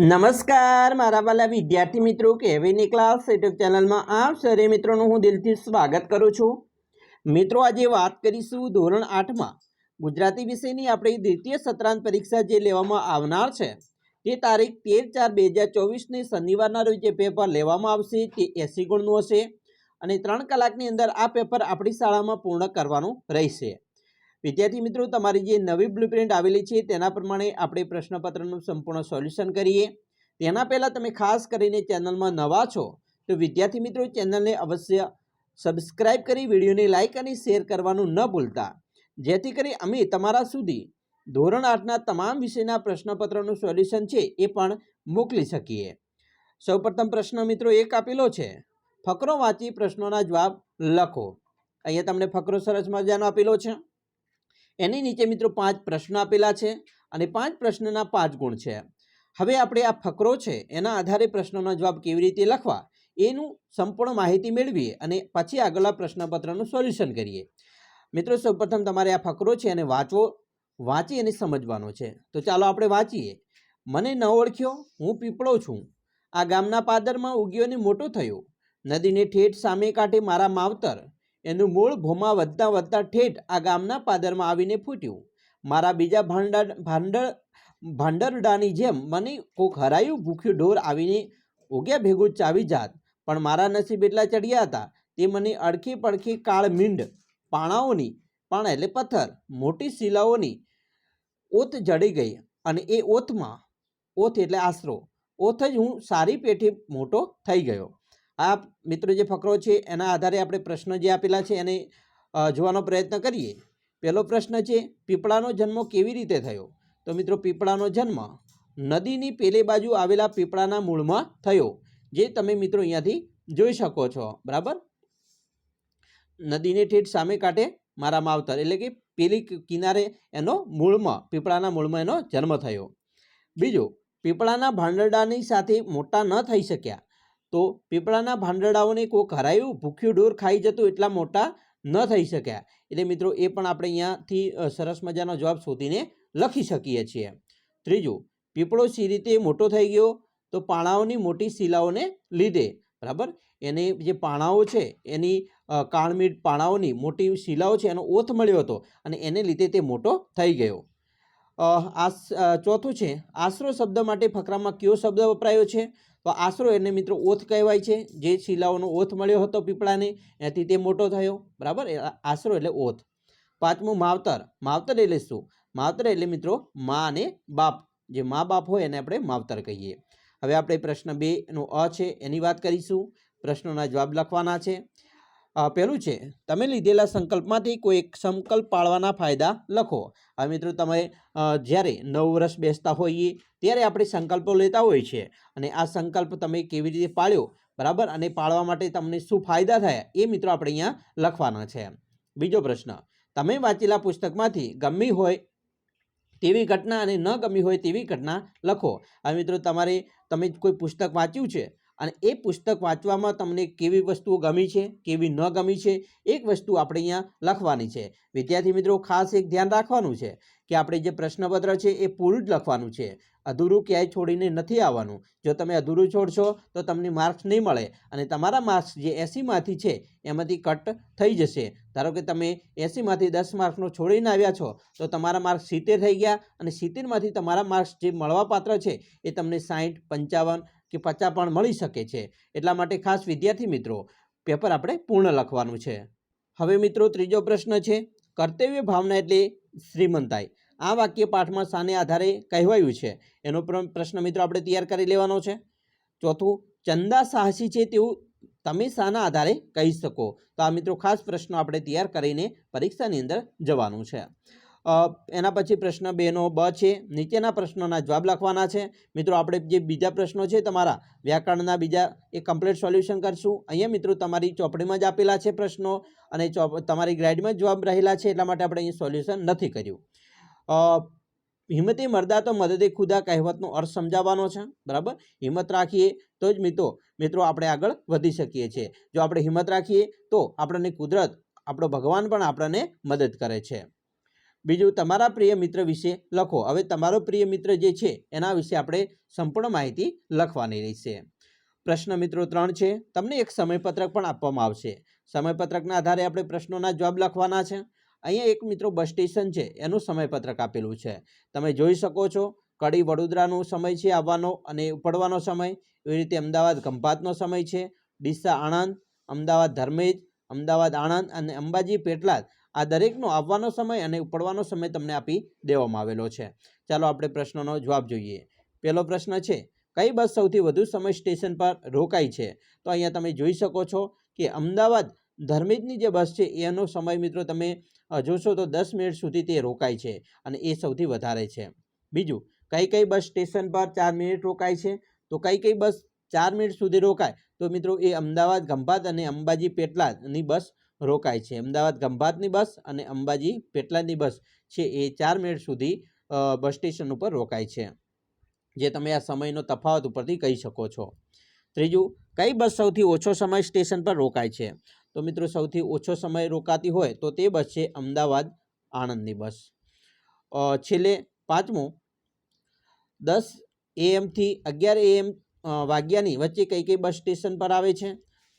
નમસ્કાર, મારા વાલા વિદ્યાર્થી મિત્રો કેવીની ક્લાસ યુટ્યુબ ચેનલમાં આપ સરે મિત્રોનું હું દિલથી સ્વાગત કરું છું. મિત્રો, આજે વાત કરીશું ધોરણ આઠમાં. ગુજરાતી વિષયની આપણી દ્વિતીય સત્રાંત પરીક્ષા જે લેવામાં આવનાર છે, તે તારીખ તેર ચાર બે હજાર ચોવીસની શનિવારના રોજ જે પેપર લેવામાં આવશે, તે એંસી ગુણનું હશે અને ત્રણ કલાકની અંદર આ પેપર આપણી શાળામાં પૂર્ણ કરવાનું રહેશે. વિદ્યાર્થી મિત્રો, તમારી જે નવી બ્લુપ્રિન્ટ આવેલી છે, તેના પ્રમાણે આપણે પ્રશ્નપત્રનું સંપૂર્ણ સોલ્યુશન કરીએ. તેના પહેલાં તમે ખાસ કરીને ચેનલમાં નવા છો, તો વિદ્યાર્થી મિત્રો, ચેનલને અવશ્ય સબસ્ક્રાઇબ કરી, વિડીયોને લાઇક અને શેર કરવાનું ન ભૂલતા. જેથી કરી અમે તમારા સુધી ધોરણ આઠના તમામ વિષયના પ્રશ્નપત્રનું સોલ્યુશન છે, એ પણ મોકલી શકીએ. સૌપ્રથમ પ્રશ્ન મિત્રો એક આપેલો છે, ફકરો વાંચી પ્રશ્નોના જવાબ લખો. અહીંયા તમને ફકરો સરસ મજાનો આપેલો છે. એની નીચે મિત્રો પાંચ પ્રશ્નો આપેલા છે અને પાંચ પ્રશ્નના પાંચ ગુણ છે. હવે આપણે આ ફકરો છે એના આધારે પ્રશ્નોના જવાબ કેવી રીતે લખવા? એનું સંપૂર્ણ માહિતી મેળવીએ અને પછી આગળના પ્રશ્નપત્રનું સોલ્યુશન કરીએ. મિત્રો, સૌપ્રથમ તમારે આ ફકરો છે એને વાંચવો, વાંચી અને સમજવાનો છે. તો ચાલો આપણે વાંચીએ. મને ન ઓળખ્યો, હું પીપળો છું. આ ગામના પાદરમાં ઉગ્યો અને મોટો થયો. નદીને ઠેઠ સામે કાંઠે મારા માવતર. એનું મૂળ ભૂમા વધતા વધતા ઠેઠ આ ગામના પાદરમાં આવીને ફૂટ્યું. મારા બીજા ભાંડા ભાંડર ભાંડરડાની જેમ મને કોક હરાયું, ભૂખ્યું ઢોર આવીને ઉગ્યા ભેગું ચાવી જાત. પણ મારા નસીબ એટલા ચડ્યા હતા. તે મને અડખી પડખી કાળ મીંડ, પાણાઓની, પાણા એટલે પથ્થર, મોટી શિલાઓની ઓત જડી ગઈ અને એ ઓથમાં ઓથ એટલે આશરો. ઓથ જ હું સારી પેઠી મોટો થઈ ગયો. આ મિત્રો જે ફકરો છે, એના આધારે આપણે પ્રશ્ન જે આપેલા છે, એને જોવાનો પ્રયત્ન કરીએ. પહેલો પ્રશ્ન છે, પીપળાનો જન્મ કેવી રીતે થયો? તો મિત્રો, પીપળાનો જન્મ નદીની પેલે બાજુ આવેલા પીપળાના મૂળમાં થયો, જે તમે મિત્રો અહીંયાથી જોઈ શકો છો. બરાબર? નદીની ઠેઠ સામે કાંઠે મારા માવતર એટલે કે પેલી કિનારે એનો મૂળમાં, પીપળાના મૂળમાં એનો જન્મ થયો. બીજું, પીપળાના ભાંડરડાની સાથે મોટા ન થઈ શક્યા. તો પીપળાના ભાંડરડાઓને કોક હરાયું, ભૂખ્યું ઢોર ખાઈ જતું એટલા મોટા ન થઈ શક્યા. એટલે મિત્રો, એ પણ આપણે અહીંયાથી સરસ મજાનો જવાબ શોધીને લખી શકીએ છીએ. ત્રીજું, પીપળો સી રીતે મોટો થઈ ગયો તો પાણાઓની મોટી શિલાઓને લીધે, બરાબર? એને જે પાણાઓ છે, એની કાળમીટ પાણાઓની મોટી શિલાઓ છે, એનો ઓથ મળ્યો હતો અને એને લીધે તે મોટો થઈ ગયો. આ ચોથું છે, આશરો શબ્દ માટે ફકરામાં કયો શબ્દ વપરાયો છે? તો આશરો એને મિત્રો ઓથ કહેવાય છે. જે શિલાઓનો ઓથ મળ્યો હતો પીપળાને, એથી તે મોટો થયો. બરાબર? આશરો એટલે ઓથ. પાંચમું માવતર. માવતર એટલે શું? માવતર એટલે મિત્રો મા અને બાપ. જે મા બાપ હોય એને આપણે માવતર કહીએ. હવે આપણે પ્રશ્ન બેનો અ છે, એની વાત કરીશું. પ્રશ્નોના જવાબ લખવાના છે. પહેલું છે, તમે લીધેલા સંકલ્પમાંથી કોઈ એક સંકલ્પ પાળવાના ફાયદા લખો. હવે મિત્રો તમે જ્યારે નવ વર્ષ બેસતા હોઈએ, ત્યારે આપણે સંકલ્પો લેતા હોય છે. અને આ સંકલ્પ તમે કેવી રીતે પાળ્યો, બરાબર? અને પાળવા માટે તમને શું ફાયદા થયા, એ મિત્રો આપણે અહીંયા લખવાના છે. બીજો પ્રશ્ન, તમે વાંચેલા પુસ્તકમાંથી ગમી હોય તેવી ઘટના અને ન ગમી હોય તેવી ઘટના લખો. હવે મિત્રો તમારે, તમે કોઈ પુસ્તક વાંચ્યું છે અને એ પુસ્તક વાંચવામાં તમને કેવી વસ્તુઓ ગમી છે, કેવી ન ગમી છે, એક વસ્તુ આપણે અહીંયા લખવાની છે. વિદ્યાર્થી મિત્રો, ખાસ એક ધ્યાન રાખવાનું છે કે આપણે જે પ્રશ્નપત્ર છે એ પૂરું જ લખવાનું છે. અધૂરું ક્યાંય છોડીને નથી આવવાનું. જો તમે અધૂરું છોડશો તો તમને માર્ક્સ નહીં મળે અને તમારા માર્ક્સ જે એસીમાંથી છે એમાંથી કટ થઈ જશે. ધારો કે તમે એસીમાંથી દસ માર્ક્સનો છોડીને આવ્યા છો તો તમારા માર્ક્સ સિત્તેર થઈ ગયા અને સિત્તેરમાંથી તમારા માર્ક્સ જે મળવાપાત્ર છે એ તમને સાહીઠ પંચાવન કે પચા પણ મળી શકે છે. એટલા માટે ખાસ વિદ્યાર્થી મિત્રો, પેપર આપણે પૂર્ણ લખવાનું છે. હવે મિત્રો ત્રીજો પ્રશ્ન છે, કર્તવ્ય ભાવના એટલે શ્રીમંતાઈ. આ વાક્ય પાઠમાં શાને આધારે કહેવાયું છે. એનો પ્ર- પ્રશ્ન મિત્રો આપણે તૈયાર કરી લેવાનો છે. ચોથું, ચંદા સાહસી છે તેવું તમે શાના આધારે કહી શકો. તો આ મિત્રો ખાસ પ્રશ્નો આપણે તૈયાર કરીને પરીક્ષાની અંદર જવાનું છે. એના પછી પ્રશ્ન બેનો બ છે. નીચેના પ્રશ્નોના જવાબ લખવાના છે. મિત્રો, આપણે જે બીજા પ્રશ્નો છે તમારા વ્યાકરણના બીજા એ કમ્પ્લીટ સોલ્યુશન કરશું. અહીંયા મિત્રો તમારી ચોપડીમાં જ આપેલા છે પ્રશ્નો અને તમારી ગ્રાઇડમાં જ જવાબ રહેલા છે એટલા માટે આપણે અહીં સોલ્યુશન નથી કર્યું. હિંમતે મરદા તો મદદે ખુદા કહેવતનો અર્થ સમજાવવાનો છે. બરાબર? હિંમત રાખીએ તો જ મિત્રો મિત્રો આપણે આગળ વધી શકીએ છીએ. જો આપણે હિંમત રાખીએ તો આપણને કુદરત, આપણો ભગવાન પણ આપણને મદદ કરે છે. બીજું તમારા પ્રિય મિત્ર વિશે લખો. હવે તમારો પ્રિય મિત્ર જે છે, એના વિશે આપણે સંપૂર્ણ માહિતી લખવાની રહેશે. પ્રશ્ન મિત્રો ત્રણ છે. તમને એક સમયપત્રક પણ આપવામાં આવશે. સમયપત્રકના આધારે આપણે પ્રશ્નોના જવાબ લખવાના છે. અહીંયા એક મિત્રો બસ સ્ટેશન છે, એનું સમયપત્રક આપેલું છે. તમે જોઈ શકો છો, કડી વડોદરાનો સમય છે, આવવાનો અને ઉપડવાનો સમય. એવી રીતે અમદાવાદ ખંભાતનો સમય છે. ડીસા આણંદ, અમદાવાદ ધર્મેજ, અમદાવાદ આણંદ અને અંબાજી, પેટલાદ આ દરેકનો આવવાનો સમય અને ઉપડવાનો સમય તમને આપી દેવામાં આવેલો છે. ચાલો આપણે પ્રશ્નનો જવાબ જોઈએ. પહેલો પ્રશ્ન છે, કઈ બસ સૌથી વધુ સમય સ્ટેશન પર રોકાય છે? તો અહીંયા તમે જોઈ શકો છો કે અમદાવાદ ધર્મેજની જે બસ છે, એનો સમય મિત્રો તમે જોશો તો દસ મિનિટ સુધી તે રોકાય છે અને એ સૌથી વધારે છે. બીજું, કઈ કઈ બસ સ્ટેશન પર ચાર મિનિટ રોકાય છે? તો કઈ કઈ બસ ચાર મિનિટ સુધી રોકાય? તો મિત્રો એ અમદાવાદ ખંભાત અને અંબાજી, પેટલાદની બસ રોકાય છે. અમદાવાદ ખંભાતની બસ અને અંબાજી પેટલાદની બસ છે એ ચાર મિનિટ સુધી બસ સ્ટેશન ઉપર રોકાય છે. જે તમે આ સમયનો તફાવત ઉપરથી કહી શકો છો. ત્રીજું, કઈ બસ સૌથી ઓછો સમય સ્ટેશન પર રોકાય છે? તો મિત્રો, સૌથી ઓછો સમય રોકાતી હોય તો તે બસ છે અમદાવાદ આણંદની બસ. છેલ્લે પાંચમું, દસ એએમથી અગિયાર એએમ વાગ્યાની વચ્ચે કઈ કઈ બસ સ્ટેશન પર આવે છે?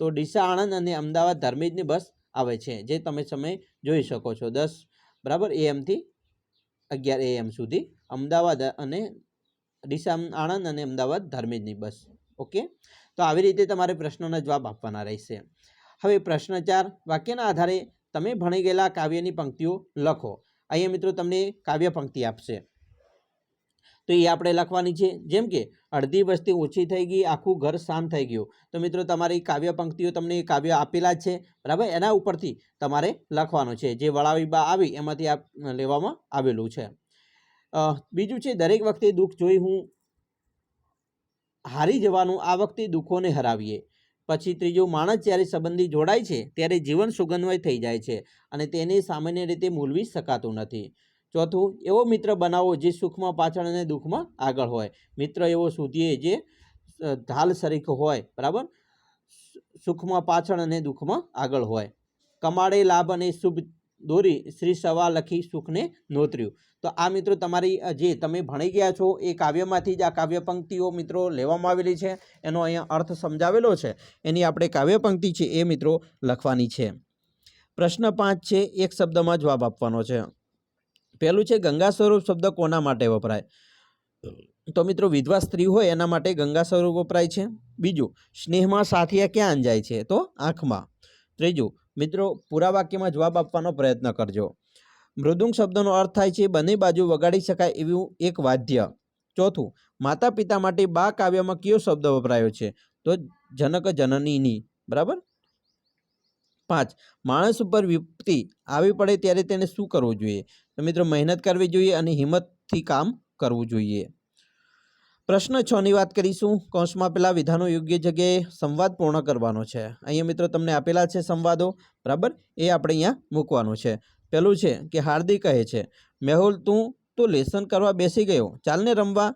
તો ડીસા આણંદ અને અમદાવાદ ધર્મેજની બસ આવે છે, જે તમે સમય જોઈ શકો છો. દસ, બરાબર? એએમથી અગિયાર એએમ સુધી. અમદાવાદ અને ડીસા, આણંદ અને અમદાવાદ ધર્મેજની બસ. ઓકે? તો આવી રીતે તમારે પ્રશ્નોના જવાબ આપવાના રહેશે. હવે પ્રશ્ન ચાર, વાક્યના આધારે તમે ભણી ગયેલા કાવ્યની પંક્તિઓ લખો. અહીંયા મિત્રો તમને કાવ્ય પંક્તિ આપશે. તો એ આપણે લખવાની છે. જેમ કે, અડધી વસ્તી ઓછી થઈ ગઈ, આખું ઘર શામ થઈ ગયું. તો મિત્રો, તમારી કાવ્ય પંક્તિઓ તમને કાવ્ય આપેલા છે. બરાબર? એના ઉપરથી તમારે લખવાનું છે. જે વળાવી બા આવી, એમાંથી આ લેવામાં આવેલું છે. બીજું છે, દરેક વખતે દુઃખ જોઈ હું હારી જવાનું, આ વખતે દુઃખોને હરાવીએ. પછી ત્રીજું, માણસ જ્યારે સંબંધી જોડાય છે, ત્યારે જીવન સુગંધમય થઈ જાય છે અને તેને સામાન્ય રીતે મૂલવી શકાતું નથી. ચોથું, એવો મિત્ર બનાવો જે સુખમાં પાછળ અને દુઃખમાં આગળ હોય. મિત્ર એવો શોધીએ જે ઢાલ સરીખ હોય, બરાબર? સુખમાં પાછળ અને દુઃખમાં આગળ હોય. કમાડે લાભ અને શુભ દોરી, શ્રી સવા લખી સુખને નોતર્યું. તો આ મિત્રો તમારી જે તમે ભણી ગયા છો, એ કાવ્યમાંથી જ આ કાવ્ય પંક્તિઓ મિત્રો લેવામાં આવેલી છે. એનો અહીંયા અર્થ સમજાવેલો છે. એની આપણે કાવ્ય પંક્તિ છે એ મિત્રો લખવાની છે. પ્રશ્ન પાંચ છે, એક શબ્દમાં જવાબ આપવાનો છે. પહેલું છે ગંગા સ્વરૂપ શબ્દ કોના માટે વપરાય? તો મિત્રો વિધવા સ્ત્રી હોય એના માટે ગંગા સ્વરૂપ વપરાય છે. બીજું, સ્નેહમાં સાથિયા ક્યાં અંજાય છે? તો આંખમાં. ત્રીજું, મિત્રો પૂરા વાક્યમાં જવાબ આપવાનો પ્રયત્ન કરજો. મૃદુંગ શબ્દનો અર્થ થાય છે બંને બાજુ વગાડી શકાય એવું એક વાદ્ય. ચોથું માતા પિતા માટે બા કાવ્યમાં કયો શબ્દ વપરાયો છે? તો જનક જનનીની. બરાબર? પાંચ, માણસ ઉપર વિપત્તિ આવી પડે ત્યારે તેને શું કરવું જોઈએ? તો મિત્રો મહેનત કરવી જોઈએ અને હિંમતથી કામ કરવું જોઈએ. પ્રશ્ન છ ની વાત કરીશું. કૌંસમાં પેલા વિધાનો યોગ્ય જગ્યાએ સંવાદ પૂર્ણ કરવાનો છે. અહીંયા મિત્રો તમને આપેલા છે સંવાદો. બરાબર? એ આપણે અહીંયા મૂકવાનું છે. પેલું છે કે હાર્દિક કહે છે, મેહુલ, તું, તો લેસન કરવા બેસી ગયો. ચાલને રમવા.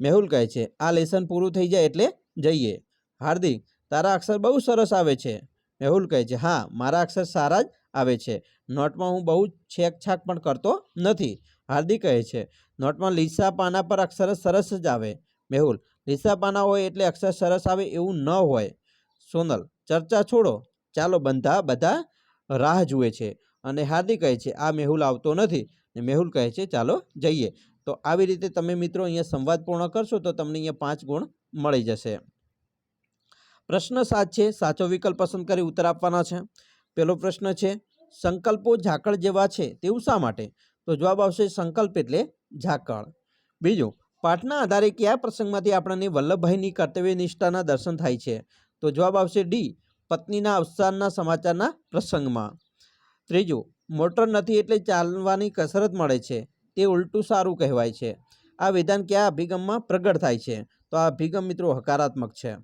મેહુલ કહે છે, આ લેસન પૂરું થઈ જાય એટલે જઈએ. હાર્દિક, તારા અક્ષર બહુ સરસ આવે છે. મેહુલ કહે છે, હા, મારા અક્ષર સારા જ આવે છે. નોટમાં હું બહુ છેકછાક પણ કરતો નથી. હાર્દિક કહે છે, નોટમાં લીસા પાના પર અક્ષર સરસ જ આવે. મેહુલ, લીસા પાના હોય એટલે અક્ષર સરસ આવે એવું ન હોય. સોનલ, ચર્ચા છોડો. ચાલો બંધા બધા રાહ જુએ છે. અને હાર્દિક કહે છે, આ મેહુલ આવતો નથી. ને મેહુલ કહે છે, ચાલો જઈએ. તો આવી રીતે તમે મિત્રો અહીંયા સંવાદ પૂર્ણ કરશો તો તમને અહીંયા પાંચ ગુણ મળી જશે. પ્રશ્ન સાત છે, સાચો વિકલ્પ પસંદ કરી ઉત્તર આપવાના છે. પહેલો પ્રશ્ન છે, સંકલ્પો ઝાકળ જેવા છે તેવું શા માટે? તો જવાબ આવશે સંકલ્પ એટલે ઝાકળ. બીજું, પાઠના આધારે કયા પ્રસંગમાંથી આપણને વલ્લભભાઈની કર્તવ્ય નિષ્ઠાના દર્શન થાય છે? તો જવાબ આવશે ડી, પત્નીના અવસાનના સમાચારના પ્રસંગમાં. ત્રીજું, મોટર નથી એટલે ચાલવાની કસરત મળે છે, તે ઉલટું સારું કહેવાય છે. આ વિધાન કયા અભિગમમાં પ્રગટ થાય છે? તો આ અભિગમ મિત્રો હકારાત્મક છે.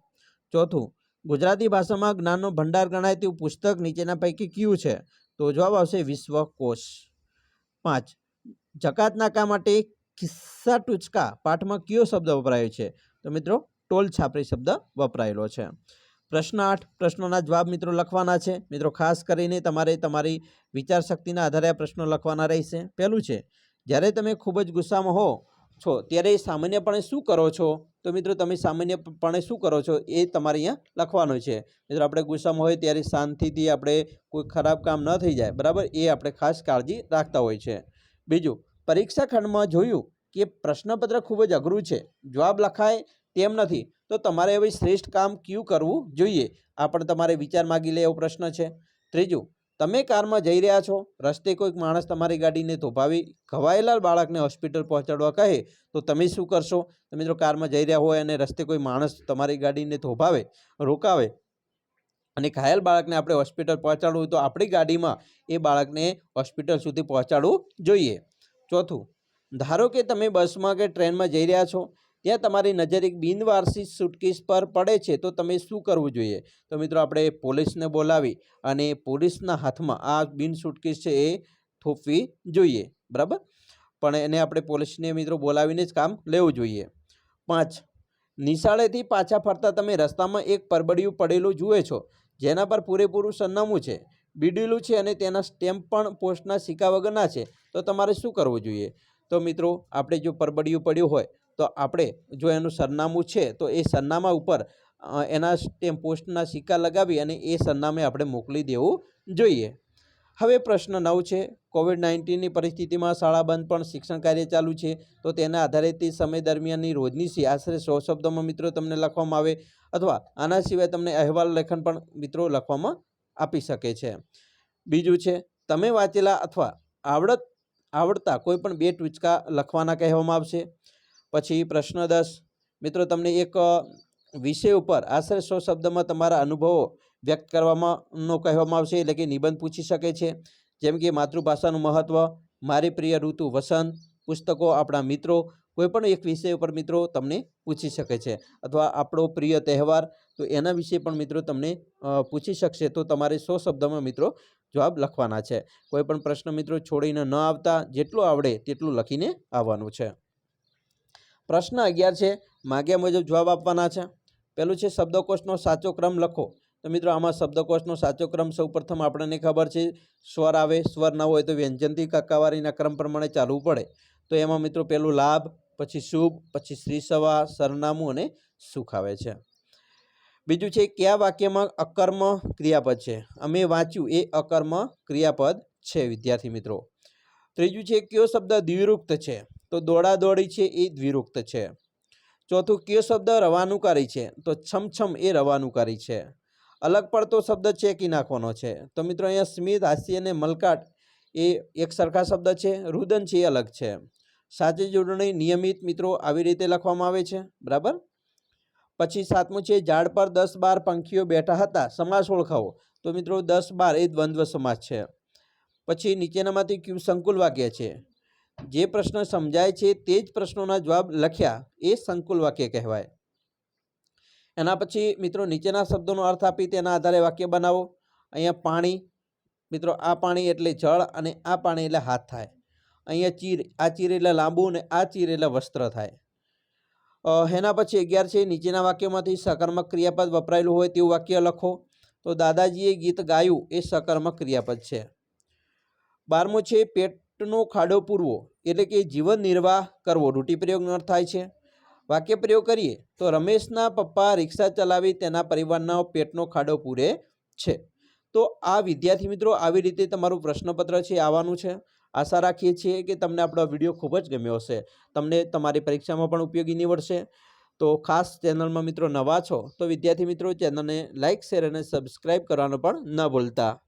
ચોથું ગુજરાતી ભાષામાં જ્ઞાનનો ભંડાર ગણાય તેવું પુસ્તક નીચેના પૈકી કયું છે? તો જવાબ આવશે વિશ્વકોશ. પાંચ જકાતનાકા માટે ખિસ્સા ટૂચકા પાઠમાં કયો શબ્દ વપરાયો છે? તો મિત્રો, ટોલ છાપરી શબ્દ વપરાયેલો છે. પ્રશ્ન આઠ, પ્રશ્નોના જવાબ મિત્રો લખવાના છે. મિત્રો, ખાસ કરીને તમારે તમારી વિચાર શક્તિના આધારે આ પ્રશ્નો લખવાના રહેશે. પહેલું છે, જ્યારે તમે ખૂબ જ ગુસ્સામાં હો છો, ત્યારે સામાન્યપણે શું કરો છો? તો મિત્રો, તમે સામાન્યપણે શું કરો છો એ તમારે અહીંયા લખવાનું છે. મિત્રો, આપણે ગુસ્સામાં હોય ત્યારે શાંતિથી આપણે કોઈ ખરાબ કામ ન થઈ જાય, બરાબર? એ આપણે ખાસ કાળજી રાખતા હોય છે. બીજું પરીક્ષા ખંડમાં જોયું કે પ્રશ્નપત્ર ખૂબ જ અઘરું છે. જવાબ લખાય તેમ નથી. તો તમારે હવે શ્રેષ્ઠ કામ ક્યુ કરવું જોઈએ? આ પણ તમારે વિચાર માગી લે એવો પ્રશ્ન છે. ત્રીજું તમે કારમાં જઈ રહ્યા છો? રસ્તે કોઈક માણસ તમારી ગાડીને ધોભાવી ઘવાયેલા બાળકને હોસ્પિટલ પહોંચાડવા કહે, તો તમે શું કરશો? તમે જો કારમાં જઈ રહ્યા હોય અને રસ્તે કોઈ માણસ તમારી ગાડીને ધોભાવે, રોકાવે અને ઘાયલ બાળકને આપણે હોસ્પિટલ પહોંચાડવું હોય તો આપણી ગાડીમાં એ બાળકને હોસ્પિટલ સુધી પહોંચાડવું જોઈએ. ચોથું, ધારો કે તમે બસમાં કે ટ્રેનમાં જઈ રહ્યા છો ત્યાં તમારી નજર એક બિનવારસી સુટકેસ પર પડે છે, તો તમે શું કરવું જોઈએ? તો મિત્રો આપણે પોલીસને બોલાવી અને પોલીસના હાથમાં આ બિન સુટકેસ છે એ થોપવી જોઈએ, બરાબર? પણ એને આપણે પોલીસને મિત્રો બોલાવીને જ કામ લેવું જોઈએ. પાંચ, નિશાળેથી પાછા ફરતા તમે રસ્તામાં એક પરબડિયું પડેલું જુએ છો, જેના પર પૂરેપૂરું સરનામું છે. બીડેલું છે અને તેના સ્ટેમ્પ પણ પોસ્ટના સિક્કા વગરના છે. તો તમારે શું કરવું જોઈએ? તો મિત્રો, આપણે જો પરબડિયું પડ્યું હોય તો આપણે જો એનું સરનામું છે, તો એ સરનામા ઉપર એના સ્ટેમ્પ પોસ્ટના સિક્કા લગાવી અને એ સરનામે આપણે મોકલી દેવું જોઈએ. હવે પ્રશ્ન નવ છે, કોવિડ નાઇન્ટીનની પરિસ્થિતિમાં શાળા બંધ પણ શિક્ષણ કાર્ય ચાલુ છે, તો તેના આધારે તે સમય દરમિયાનની રોજની સી આશરે સો શબ્દોમાં મિત્રો તમને લખવામાં આવે, અથવા આના સિવાય તમને અહેવાલ લેખન પણ મિત્રો લખવામાં આપી શકે છે. બીજું છે, તમે વાંચેલા અથવા આવડત, આવડતા કોઈ પણ બે ટૂચકા લખવાના કહેવામાં આવશે. પછી પ્રશ્ન દસ. મિત્રો, તમને એક વિષય ઉપર આશરે સો શબ્દમાં તમારા અનુભવો વ્યક્ત કરવામાં નો કહેવામાં આવશે, એટલે કે નિબંધ પૂછી શકે છે. જેમ કે માતૃભાષાનું મહત્ત્વ મારી પ્રિય ઋતુ વસંત, પુસ્તકો આપણા મિત્રો કોઈપણ એક વિષય ઉપર મિત્રો તમને પૂછી શકે છે. અથવા આપણો પ્રિય તહેવાર, તો એના વિશે પણ મિત્રો તમને પૂછી શકશે. તો તમારે સો શબ્દમાં મિત્રો જવાબ લખવાના છે. કોઈ પણ પ્રશ્ન મિત્રો છોડીને ન આવતા, જેટલું આવડે તેટલું લખીને આવવાનું છે. પ્રશ્ન અગિયાર છે, માગ્યા મુજબ જવાબ આપવાના છે. પહેલું છે, શબ્દકોશનો સાચો ક્રમ લખો. તો મિત્રો, આમાં શબ્દકોશનો સાચો ક્રમ સૌપ્રથમ આપણને ખબર છે, સ્વર આવે, સ્વર ન હોય તો વ્યંજનથી કાકાવારીના ક્રમ પ્રમાણે ચાલવું પડે. તો એમાં મિત્રો, પહેલું લાભ, પછી શુભ, પછી શ્રી સવા સરનામું અને સુખ આવે છે. બીજું છે, કયા વાક્યમાં અકર્મ ક્રિયાપદ છે? અમે વાંચ્યું, એ અકર્મ ક્રિયાપદ છે, વિદ્યાર્થી મિત્રો. ત્રીજું છે, કયો શબ્દ દ્વિરુક્ત છે? તો દોડાદોડી છે એ દ્વિરુક્ત છે. ચોથું કયો શબ્દ રવાનુકારી છે? તો છમછમ એ રવાનુકારી છે. અલગ પડતો શબ્દ ચેકી નાખવાનો છે? તો મિત્રો અહીંયા સ્મિત, હાસ્ય અને મલકાટ એ એક સરખા શબ્દ છે, રુદન છે એ અલગ છે. સાચી જોડણી નિયમિત મિત્રો આવી રીતે લખવામાં આવે છે? બરાબર? પછી સાતમું છે, ઝાડ પર દસ બાર પંખીઓ બેઠા હતા સમાસ ઓળખાવો. તો મિત્રો દસ બાર એ દ્વંદ્વ સમાસ છે. પછી નીચેનામાંથી ક્યુ સંકુલ વાક્ય છે? જે પ્રશ્ન સમજાય છે તે જ પ્રશ્નોના જવાબ લખ્યા એ સંકુલ વાક્ય કહેવાય. એના પછી મિત્રો નીચેના શબ્દોનો અર્થ આપી તેના આધારે વાક્ય બનાવો. અહીંયા પાણી, મિત્રો આ પાણી એટલે જળ અને આ પાણી એટલે હાથ થાય. અહીંયા ચીર, આ ચીર એટલે લાંબુ અને આ ચીર એટલે વસ્ત્ર થાય. એના પછી અગિયાર છે, નીચેના વાક્યમાંથી સકર્મક ક્રિયાપદ વપરાયેલું હોય તેવું વાક્ય લખો. તો દાદાજીએ ગીત ગાયું એ સકર્મક ક્રિયાપદ છે. બારમું છે પેટનો ખાડો પૂરવો, એટલે કે જીવન નિર્વાહ કરવો રૂઢિપ્રયોગ અર્થ થાય છે. વાક્ય પ્રયોગ કરીએ, તો રમેશના પપ્પા રિક્ષા ચલાવી તેના પરિવારના પેટનો ખાડો પૂરે છે. તો આ વિદ્યાર્થી મિત્રો, આવી રીતે તમારું પ્રશ્નપત્ર છે, આવવાનું છે. આશા રાખીએ છીએ કે તમને આપણો વીડિયો ખૂબ જ ગમ્યો હશે. તમને તમારી પરીક્ષામાં પણ ઉપયોગી નીવડશે. તો ખાસ ચેનલમાં મિત્રો નવા છો, તો વિદ્યાર્થી મિત્રો, ચેનલને લાઇક શેર અને સબસ્ક્રાઈબ કરવાનું પણ ન ભૂલતા.